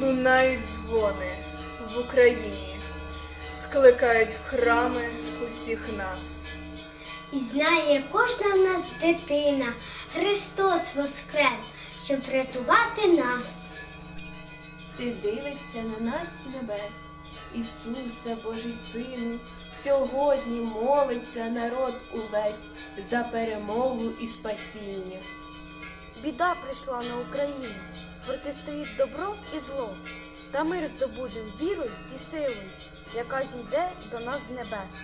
Лунають дзвони в Україні, скликають в храми усіх нас. І знає кожна в нас дитина, Христос воскрес, щоб врятувати нас. Ти дивишся на нас небес, Ісусе, Божий Сину, сьогодні молиться народ увесь за перемогу і спасіння. Біда прийшла на Україну, протистоїть добро і зло. Та мир здобудем вірою і силою, яка зійде до нас з небес.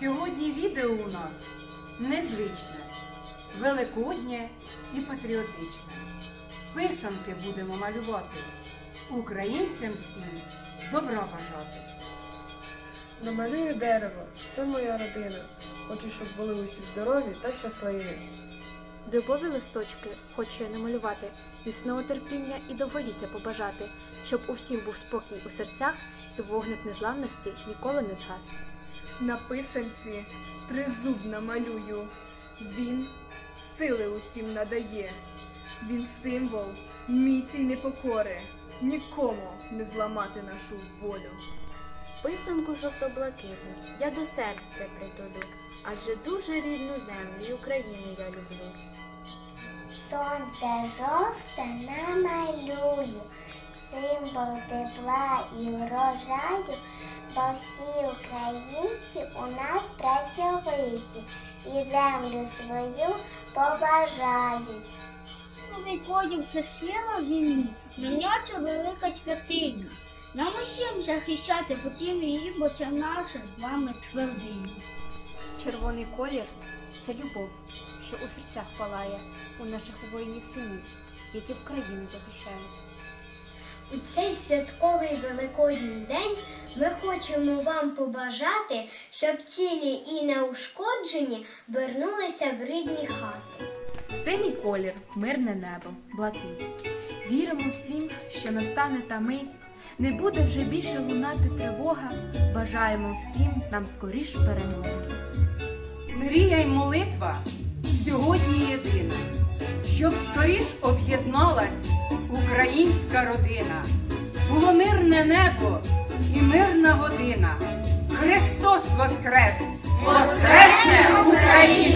Сьогодні відео у нас незвичне, великоднє і патріотичне. Писанки будемо малювати. Українцям всім добра бажати. Намалюю дерево, це моя родина. Хочу, щоб були усі здорові та щасливі. Дубові листочки хочу я намалювати, міцного терпіння і довголіття побажати, щоб у всім був спокій у серцях і вогник незламності ніколи не згас. На писанці тризуб намалюю. Він сили усім надає. Він символ міці й непокори. Нікому не зламати нашу волю. Писанку жовто-блакитну я до серця притулю, адже дуже рідну землю і Україну я люблю. Сонце жовте намалюю, символ тепла і врожаю, бо всі українці у нас працьовиті і землю свою побажають. Відходів чашила в землі, міняться велика святиня. Нам усім захищати потрібно її, бо це наша з вами твердиня. Червоний колір це любов, що у серцях палає у наших воїнів синів, які в країну захищають. У цей святковий великодній день ми хочемо вам побажати, щоб цілі і неушкоджені вернулися в рідні хати. Синій колір, мирне небо, блакить. Віримо всім, що настане та мить. Не буде вже більше лунати тривога. Бажаємо всім нам скоріш перемоги. Мрія й молитва сьогодні єдина, щоб скоріш об'єдналась українська родина. Було мирне небо і мирна година. Христос Воскрес! Воскресне Україна!